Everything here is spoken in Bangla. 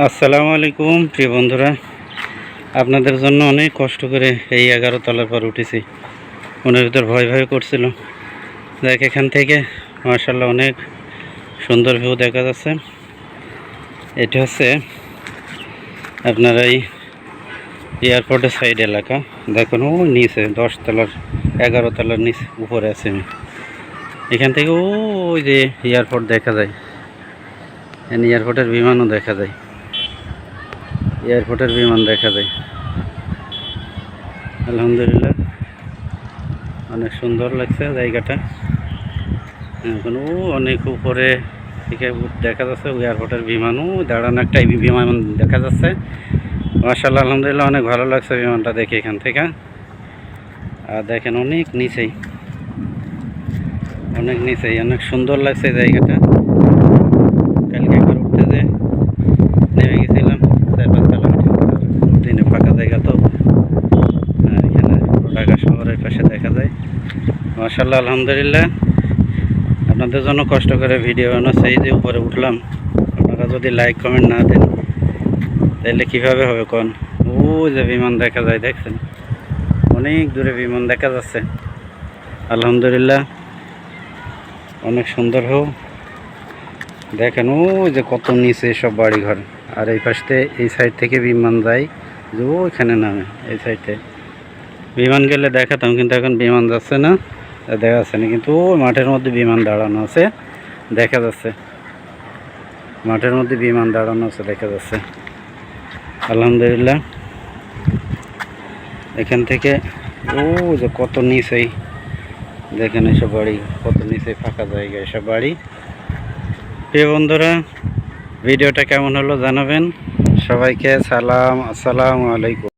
আসসালামু আলাইকুম, প্রিয় বন্ধুরা। আপনাদের জন্য অনেক কষ্ট করে এই এগারো তলার পর উঠেছি। মনের ভিতর ভয় ভয় করছিল। দেখ, এখান থেকে মার্শাল্লাহ অনেক সুন্দর ভিউ দেখা যাচ্ছে। এটা হচ্ছে আপনার এই এয়ারপোর্টের সাইড এলাকা। দেখুন, ও নিচে, দশ তলার, এগারো তলার নিচ, উপরে আছে আমি। এখান থেকে ও ওই যে এয়ারপোর্ট দেখা যায়। এয়ারপোর্টের বিমানও দেখা যায়। এয়ারপোর্টের বিমান দেখা যায় আলহামদুলিল্লাহ। অনেক সুন্দর লাগছে জায়গাটা। এখন ও অনেক উপরে থেকে দেখা যাচ্ছে এয়ারপোর্টের বিমানও। দাঁড়ানো একটা বিমান দেখা যাচ্ছে। মার্শাল্লাহ আলহামদুলিল্লাহ, অনেক ভালো লাগছে বিমানটা দেখে এখান থেকে। আর দেখেন অনেক নিচেই। অনেক নিচেই, অনেক সুন্দর লাগছে জায়গাটা কালকে একবার উঠতে যে নেমে গেছিলাম চার পাঁচ কিলোমিটার দিনে ফাঁকা জায়গা তো আর এখানে পুরো ঢাকা শহরের পাশে দেখা যায় মার্শাল্লাহ আলহামদুলিল্লাহ। আপনাদের জন্য কষ্ট করে ভিডিও বানাচ্ছে, এই যে উপরে উঠলাম। আপনারা যদি লাইক কমেন্ট না দেন, তাহলে কীভাবে হবে কোন? ও যে বিমান দেখা যায়, দেখছেন? অনেক দূরে বিমান দেখা যাচ্ছে। আলহামদুলিল্লাহ, অনেক সুন্দর হোক। দেখেন ও যে কত নিচে সব বাড়ি ঘর আর এই পাশে এই সাইড থেকে বিমান যায়, যে ওইখানে নামে, এই সাইডে বিমান গেলে দেখাতাম, কিন্তু এখন বিমান যাচ্ছে না। দেখা যাচ্ছে না, কিন্তু মাঠের মধ্যে বিমান দাঁড়ানো আছে, দেখা যাচ্ছে। মাঠের মধ্যে বিমান দাঁড়ানো আছে, দেখা যাচ্ছে। আলহামদুলিল্লাহ। এখান থেকে, ও যে কত নিচেই। দেখেন এসব বাড়ি, কত নিচে ফাঁকা জায়গা এসব বাড়ি। প্রিয় বন্ধুরা, ভিডিওটা কেমন হলো জানাবেন। সবাইকে সালাম, আসসালামু আলাইকুম।